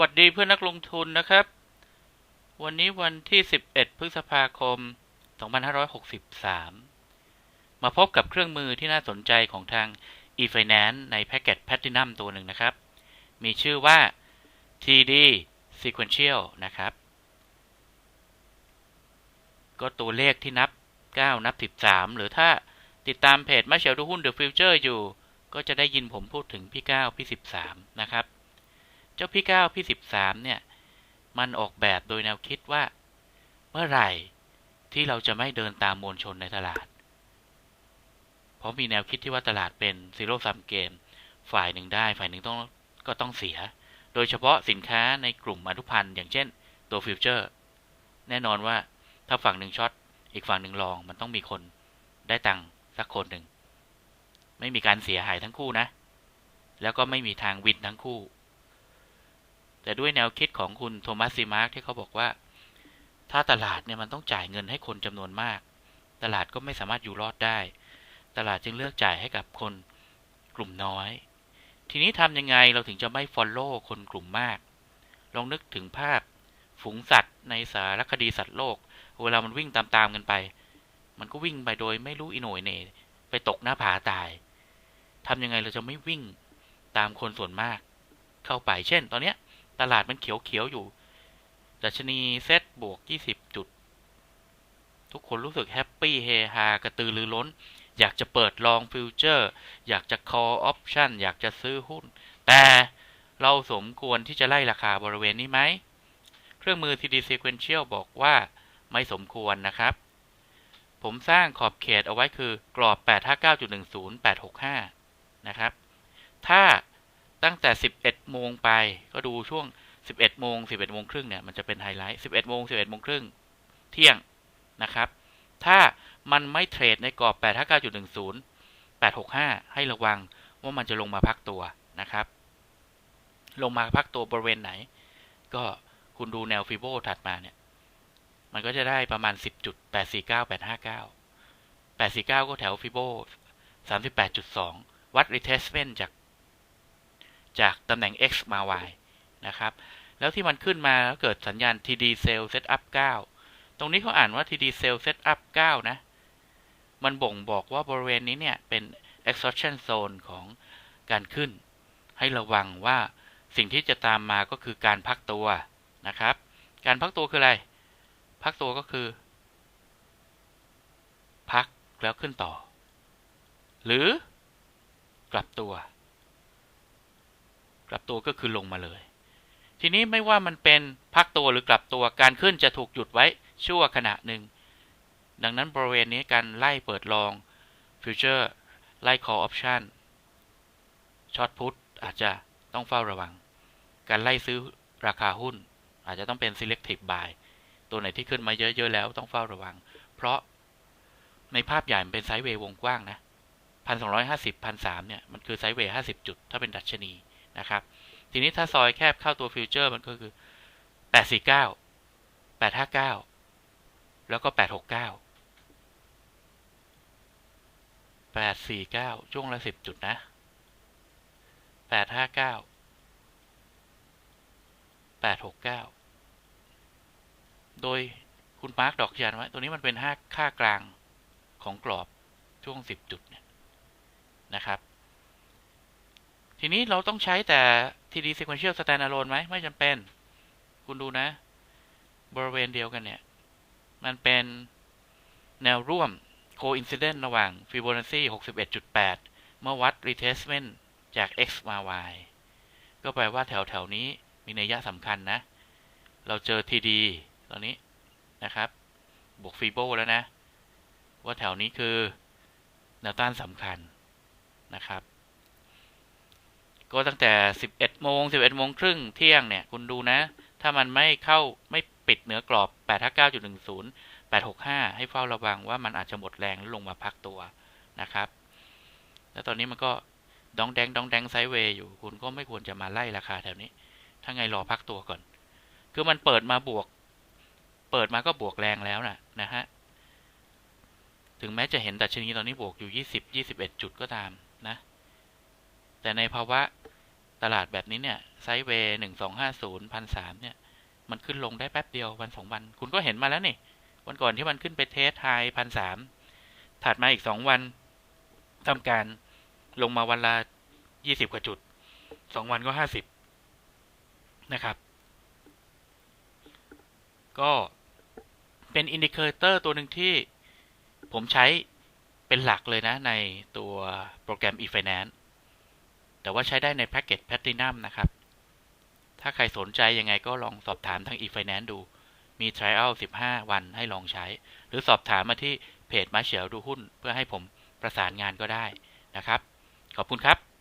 วัสดีเพื่อนนักลงทุนนะครับ วันนี้วันที่ 11 พฤษภาคม 2563 มาพบกับเครื่องมือที่น่าสนใจของทาง eFinance ในแพ็กเกจ Platinum ตัวหนึ่งนะครับ มีชื่อว่า TD Sequential นะครับ ก็ตัวเลขที่นับ 9 นับ 13 หรือถ้าติดตามเพจมาเชลดูหุ้น The Future อยู่ ก็จะได้ยินผมพูดถึงพี่ 9 พี่ 13 นะครับ เจ้าพี่9พี่13เนี่ย มันออกแบบโดยแนวคิดว่า เมื่อไหร่ที่เราจะไม่เดินตามมวลชนในตลาด เพราะมีแนวคิดที่ว่าตลาดเป็นซีโร่ซัมเกม ฝ่ายหนึ่งได้ ฝ่ายหนึ่งต้องก็ต้องเสีย โดยเฉพาะสินค้าในกลุ่มอนุพันธ์อย่างเช่นตัวฟิวเจอร์ แน่นอนว่าถ้าฝั่งหนึ่งช็อตอีกฝั่งหนึ่งลองมันต้องมีคนได้ตังค์สักคนหนึ่ง ไม่มีการเสียหายทั้งคู่นะ แล้วก็ไม่มีทางวินทั้งคู่ แต่ด้วยแนวคิดของคุณโทมัสซีมาร์กที่เขาบอกว่า ถ้าตลาดเนี่ยมันต้องจ่ายเงินให้คนจำนวนมาก ตลาดก็ไม่สามารถอยู่รอดได้ ตลาดจึงเลือกจ่ายให้กับคนกลุ่มน้อย ทีนี้ทำยังไงเราถึงจะไม่ฟอลโล่คนกลุ่มมาก ลองนึกถึงภาพฝูงสัตว์ในสารคดีสัตว์โลก เวลามันวิ่งตามๆกันไป มันก็วิ่งไปโดยไม่รู้อิโหนยเนไปตกหน้าผาตายทำยังไงเราจะไม่วิ่งตามคนส่วนมาก เข้าไป เช่น ตอนเนี้ย ตลาดมันเขียวๆอยู่ดัชนีเซตบวก 20 จุด ทุกคนรู้สึกแฮปปี้เฮฮากระตือรือร้น อยากจะเปิดลองฟิวเจอร์ อยากจะ call option อยากจะซื้อหุ้น แต่เราสมควรที่จะไล่ราคาบริเวณนี้ไหม เครื่องมือ TD Sequential บอกว่าไม่สมควรนะครับ ผมสร้างขอบเขตเอาไว้คือกรอบ 859.10 865 นะครับ ถ้า ตั้งแต่ 11 โมงไป ก็ดูช่วง 11 โมง 11 โมงครึ่งเนี่ย มันจะเป็นไฮไลท์ 11 โมง 11 โมงครึ่ง เที่ยงนะครับ ถ้ามันไม่เทรดในกรอบ 859.10 865 ให้ระวังว่ามันจะลงมาพักตัวนะครับ ลงมาพักตัวบริเวณไหน ก็คุณดูแนวฟิโบถัดมาเนี่ย มันก็จะได้ประมาณ 10จุด849 859 849 ก็แถวฟิโบ38.2 วัด retracement จาก จากตำแหน่ง x มา y นะครับ แล้วที่มันขึ้นมาแล้วเกิดสัญญาณ TD Sell Setup 9 ตรงนี้เขาอ่านว่า TD Sell Setup 9 นะ มันบ่งบอกว่าบริเวณนี้เนี่ยเป็น exhaustion zone ของการขึ้น ให้ระวังว่าสิ่งที่จะตามมาก็คือการพักตัวนะครับ การพักตัวคืออะไร พักตัวก็คือ พักแล้วขึ้นต่อ หรือกลับตัว กลับตัวก็คือลงมาเลย ทีนี้ไม่ว่ามันเป็นพักตัวหรือกลับตัวการขึ้นจะถูกหยุดไว้ชั่วขณะหนึ่ง ดังนั้นบริเวณนี้การไล่เปิดลองฟิวเจอร์ไล่ call option ช็อตพุทอาจจะต้องเฝ้าระวัง การไล่ซื้อราคาหุ้น อาจจะต้องเป็น selective buy ตัวไหนที่ขึ้นมาเยอะๆแล้วต้องเฝ้าระวัง เพราะในภาพใหญ่มันเป็นไซด์เวย์วงกว้างนะพันสองร้อยห้าสิบพันสามเนี่ย มันคือไซด์เวย์ห้าสิบจุด ถ้าเป็นดัชนี นะครับ ทีนี้ถ้าซอยแคบเข้าตัวฟิวเจอร์มันก็คือแปดสี่เก้าแปดห้าเก้าแล้วก็แปดหกเก้าแปดสี่เก้าช่วงละสิบจุดนะแปดห้าเก้าแปดหกเก้าโดยคุณมาร์กดอกยันไว้ตัวนี้มันเป็นห้าค่ากลางของกรอบช่วงสิบจุดเนี่ยนะครับ ทีนี้เราต้องใช้แต่ TD sequential standalone ไหม ไม่จำเป็น คุณดูนะ บริเวณเดียวกันเนี่ย มันเป็นแนวร่วม coincident ระหว่าง Fibonacci 61.8 เมื่อวัด retracement จาก x มา y ก็แปลว่าแถวแถวนี้มีนัยยะสำคัญนะ เราเจอ TD ตอนนี้นะครับ บวกฟีโบแล้วนะ ว่าแถวนี้คือแนวต้านสำคัญนะครับ ก็ตั้งแต่ 11โมง11โมงครึ่งเที่ยงเนี่ย คุณดูนะ ถ้ามันไม่เข้าไม่ปิดเหนือกรอบ 859.10 865 ให้เฝ้าระวังว่ามันอาจจะหมดแรงแล้วลงมาพักตัวนะครับ แล้วตอนนี้มันก็ดองแดงดองแดงไซด์เวย์อยู่ คุณก็ไม่ควรจะมาไล่ราคาแถวนี้ ถ้าไงรอพักตัวก่อน คือมันเปิดมาบวก เปิดมาก็บวกแรงแล้วนะนะฮะ ถึงแม้จะเห็นดัชนีตอนนี้บวกอยู่ 20 21 จุดก็ตามนะ แต่ในภาวะตลาดแบบนี้เนี่ยไซด์เวย์หนึ่งสองห้าศูนย์พันสามเนี่ย มันขึ้นลงได้แป๊บเดียววันสองวัน คุณก็เห็นมาแล้วนี่วันก่อนที่มันขึ้นไปเทสไฮพันสามถัดมาอีกสองวันทำการลงมาวันละยี่สิบกว่าจุดสองวันก็ห้าสิบนะครับ ก็เป็นอินดิเคเตอร์ตัวหนึ่งที่ผมใช้เป็นหลักเลยนะในตัวโปรแกรม e-finance แต่ว่าใช้ได้ในแพ็กเกจแพตตินัมนะครับ ถ้าใครสนใจยังไงก็ลองสอบถามทาง e-finance ดู มี trial 15 วันให้ลองใช้ หรือสอบถามมาที่เพจมาเฉียวดูหุ้น เพื่อให้ผมประสานงานก็ได้นะครับ ขอบคุณครับ